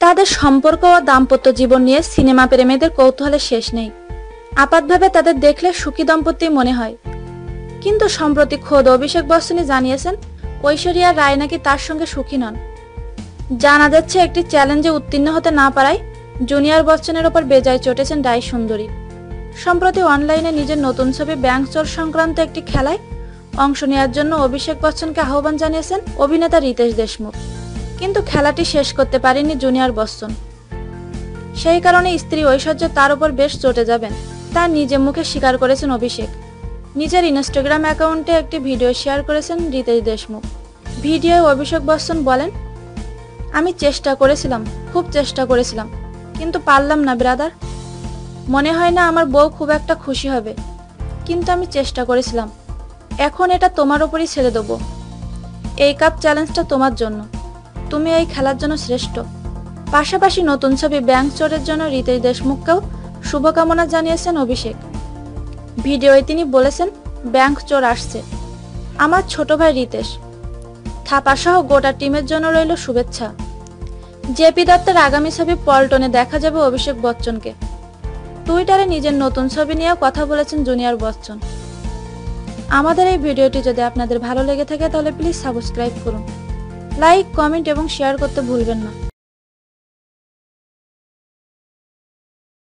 তাদের সম্পর্ক ও দাম্পত্য জীবন নিয়ে সিনেমা প্রেমীদের কৌতূহলের শেষ নেই। আপাতভাবে তাদের দেখলে সুখী দম্পতি মনে হয়। কিন্তু সম্প্রতি খোদ অভিষেক বচ্চনই জানিয়েছেন, ঐশ্বরিয়া রায় নাকি তার সঙ্গে সুখী নন। জানা যাচ্ছে একটি চ্যালেঞ্জে উত্তীর্ণ হতে না পারায় জুনিয়র বচ্চনের ওপর বেজায় চটেছেন রায় সুন্দরী সম্প্রতি অনলাইনে নিজের নতুন ছবি ব্যাংক চোর সংক্রান্ত একটি খেলায় অংশ নেওয়ার জন্য অভিষেক বচ্চনকে আহ্বান জানিয়েছেন অভিনেতা রিতেশ দেশমুখ। কিন্তু খেলাটি শেষ করতে পারেনি জুনিয়র বচ্চন। সেই কারণে স্ত্রী ঐশ্বর্য তার উপর বেশ চটে যাবেন। তা নিজে মুখে স্বীকার করেছেন অভিষেক। নিজের ইনস্টাগ্রাম অ্যাকাউন্টে একটি ভিডিও শেয়ার করেছেন রিতেশ দেশমুখ। ভিডিওয়ে অভিষেক বচ্চন বলেন, আমি চেষ্টা করেছিলাম, খুব চেষ্টা করেছিলাম, কিন্তু পারলাম না, ব্রাদার। মনে হয় না আমার বউ খুব একটা খুশি হবে। কিন্তু আমি চেষ্টা করেছিলাম। এখন এটা তোমার ওপরই ছেড়ে দেবো। এই কাপ চ্যালেঞ্জটা তোমার জন্য। তুমি এই খেলার জন্য শ্রেষ্ঠ। পাশাপাশি নতুন ছবি ব্যাংক চোরের জন্য রিতেশ দেশমুখকেও শুভকামনা জানিয়েছেন অভিষেক। ভিডিওয়ে তিনি বলেছেন ব্যাংক চোর আসছে। আমার ছোট ভাই রিতেশ। থাপাসহ গোটা টিমের জন্য রইল শুভেচ্ছা। জেপি দত্তের আগামী ছবি পল্টনে দেখা যাবে অভিষেক বচ্চনকে। টুইটারে নিজের নতুন ছবি নিয়েও কথা বলেছেন জুনিয়র বচ্চন। আমাদের এই ভিডিওটি যদি আপনাদের ভালো লেগে থাকে তাহলে প্লিজ সাবস্ক্রাইব করুন। লাইক, কমেন্ট এবং শেয়ার করতে ভুলবেন না।